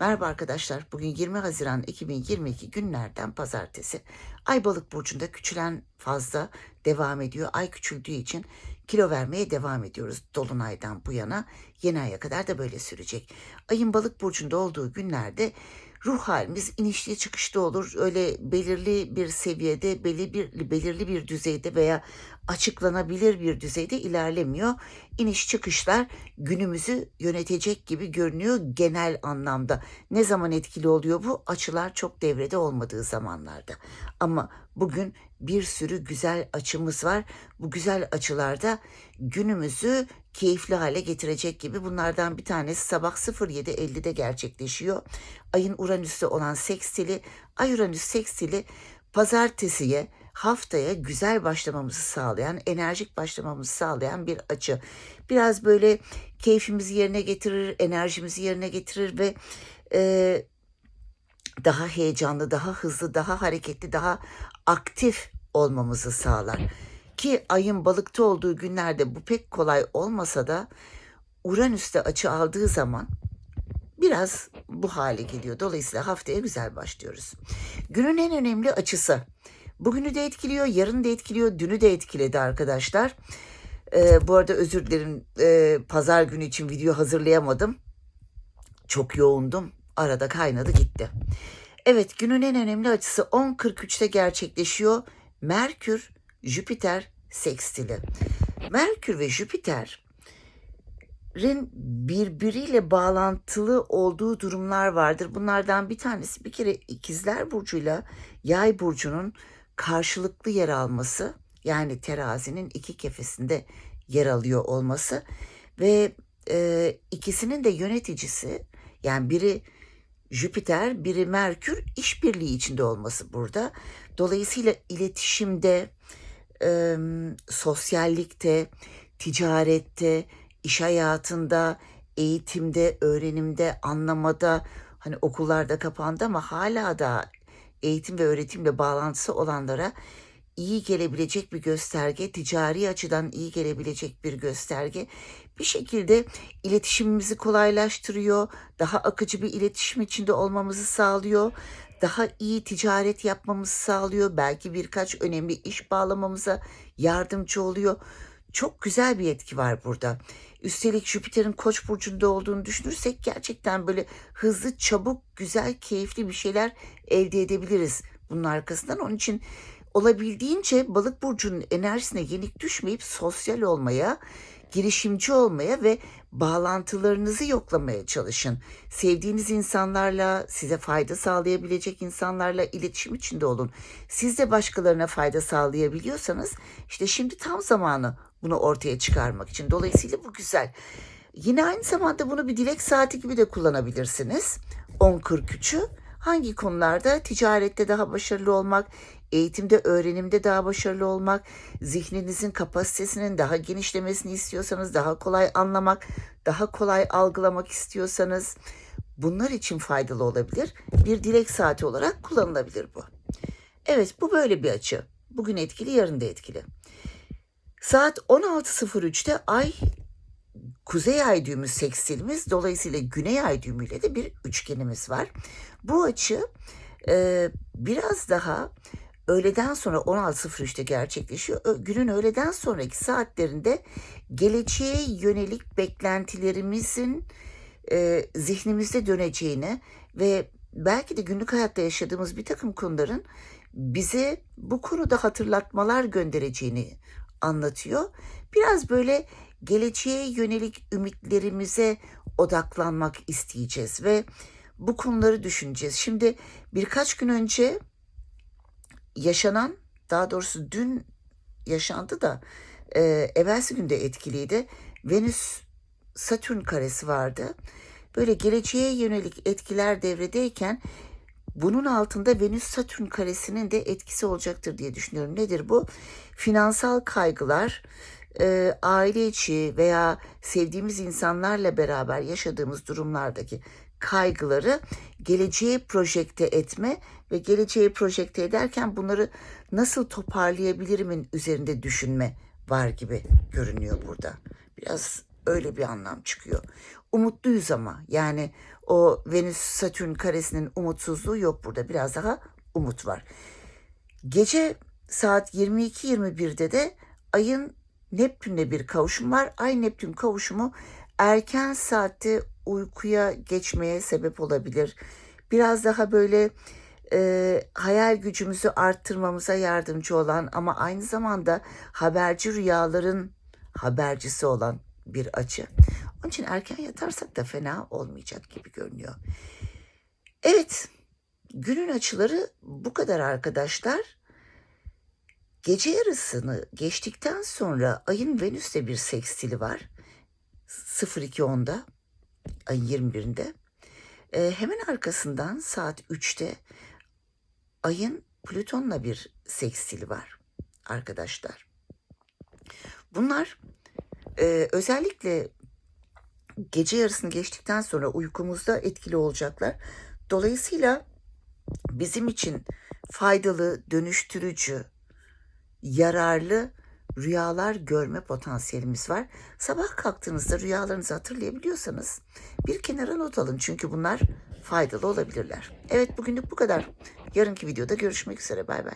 Merhaba arkadaşlar. Bugün 20 Haziran 2022 günlerden pazartesi. Ay balık burcunda küçülen fazla devam ediyor. Ay küçüldüğü için kilo vermeye devam ediyoruz. Dolunaydan bu yana yeni aya kadar da böyle sürecek. Ayın balık burcunda olduğu günlerde ruh halimiz inişli çıkışlı olur. Öyle belirli bir seviyede, belirli bir, belirli bir düzeyde veya açıklanabilir bir düzeyde ilerlemiyor. İniş çıkışlar günümüzü yönetecek gibi görünüyor genel anlamda. Ne zaman etkili oluyor bu? Açılar çok devrede olmadığı zamanlarda. Ama bugün bir sürü güzel açımız var. Bu güzel açılarda günümüzü keyifli hale getirecek gibi bunlardan bir tanesi sabah 07.50'de gerçekleşiyor. Ayın Uranüs'te olan sekstili, Ay Uranüs sekstili pazartesiye haftaya güzel başlamamızı sağlayan, enerjik başlamamızı sağlayan bir açı. Biraz böyle keyfimizi yerine getirir, enerjimizi yerine getirir ve e, daha heyecanlı, daha hızlı, daha hareketli, daha aktif olmamızı sağlar. Ki ayın balıkta olduğu günlerde bu pek kolay olmasa da Uranüs'te açı aldığı zaman biraz bu hale geliyor. Dolayısıyla haftaya güzel başlıyoruz. Günün en önemli açısı. Bugünü de etkiliyor, yarın da etkiliyor, dünü de etkiledi arkadaşlar. Ee, bu arada özür dilerim ee, pazar günü için video hazırlayamadım. Çok yoğundum. Arada kaynadı gitti. Evet günün en önemli açısı 10.43'te gerçekleşiyor. Merkür, Jüpiter sekstili. Merkür ve Jüpiter birbiriyle bağlantılı olduğu durumlar vardır. Bunlardan bir tanesi bir kere ikizler burcuyla yay burcunun karşılıklı yer alması yani terazinin iki kefesinde yer alıyor olması ve e, ikisinin de yöneticisi yani biri Jüpiter, biri Merkür işbirliği içinde olması burada. Dolayısıyla iletişimde, e, sosyallikte, ticarette, iş hayatında, eğitimde, öğrenimde, anlamada hani okullarda kapandı ama hala da eğitim ve öğretimle bağlantısı olanlara iyi gelebilecek bir gösterge, ticari açıdan iyi gelebilecek bir gösterge. Bir şekilde iletişimimizi kolaylaştırıyor, daha akıcı bir iletişim içinde olmamızı sağlıyor, daha iyi ticaret yapmamızı sağlıyor, belki birkaç önemli iş bağlamamıza yardımcı oluyor. Çok güzel bir etki var burada. Üstelik Jüpiter'in Koç burcunda olduğunu düşünürsek gerçekten böyle hızlı, çabuk, güzel, keyifli bir şeyler elde edebiliriz bunun arkasından. Onun için olabildiğince balık burcunun enerjisine yenik düşmeyip sosyal olmaya, girişimci olmaya ve bağlantılarınızı yoklamaya çalışın. Sevdiğiniz insanlarla, size fayda sağlayabilecek insanlarla iletişim içinde olun. Siz de başkalarına fayda sağlayabiliyorsanız işte şimdi tam zamanı bunu ortaya çıkarmak için. Dolayısıyla bu güzel. Yine aynı zamanda bunu bir dilek saati gibi de kullanabilirsiniz. 10.43'ü hangi konularda? Ticarette daha başarılı olmak, eğitimde, öğrenimde daha başarılı olmak, zihninizin kapasitesinin daha genişlemesini istiyorsanız, daha kolay anlamak, daha kolay algılamak istiyorsanız bunlar için faydalı olabilir. Bir dilek saati olarak kullanılabilir bu. Evet bu böyle bir açı. Bugün etkili, yarın da etkili. Saat 16.03'te ay kuzey ay düğümü seksilimiz dolayısıyla güney ay düğümüyle de bir üçgenimiz var. Bu açı e, biraz daha öğleden sonra 16.03'te gerçekleşiyor. Günün öğleden sonraki saatlerinde geleceğe yönelik beklentilerimizin e, zihnimizde döneceğini ve belki de günlük hayatta yaşadığımız bir takım konuların bize bu konuda hatırlatmalar göndereceğini anlatıyor. Biraz böyle geleceğe yönelik ümitlerimize odaklanmak isteyeceğiz ve bu konuları düşüneceğiz. Şimdi birkaç gün önce yaşanan, daha doğrusu dün yaşandı da e, evvelsi günde etkiliydi. Venüs Satürn karesi vardı. Böyle geleceğe yönelik etkiler devredeyken bunun altında Venüs Satürn karesinin de etkisi olacaktır diye düşünüyorum. Nedir bu? Finansal kaygılar, e, aile içi veya sevdiğimiz insanlarla beraber yaşadığımız durumlardaki kaygıları geleceğe projekte etme ve geleceğe projekte ederken bunları nasıl toparlayabilirimin üzerinde düşünme var gibi görünüyor burada. Biraz öyle bir anlam çıkıyor. Umutluyuz ama yani o Venüs Satürn karesinin umutsuzluğu yok burada. Biraz daha umut var. Gece saat 22.21'de de ayın Neptün'le bir kavuşum var. Ay Neptün kavuşumu erken saatte uykuya geçmeye sebep olabilir. Biraz daha böyle e, hayal gücümüzü arttırmamıza yardımcı olan ama aynı zamanda haberci rüyaların habercisi olan bir açı. Onun için erken yatarsak da fena olmayacak gibi görünüyor. Evet, günün açıları bu kadar arkadaşlar. Gece yarısını geçtikten sonra ayın Venüs'le bir sekstili var. 02.10'da, ayın 21'inde. Ee, hemen arkasından saat 3'te ayın Plüton'la bir sekstili var arkadaşlar. Bunlar e, özellikle gece yarısını geçtikten sonra uykumuzda etkili olacaklar. Dolayısıyla bizim için faydalı, dönüştürücü, yararlı rüyalar görme potansiyelimiz var. Sabah kalktığınızda rüyalarınızı hatırlayabiliyorsanız bir kenara not alın çünkü bunlar faydalı olabilirler. Evet bugünlük bu kadar. Yarınki videoda görüşmek üzere. Bay bay.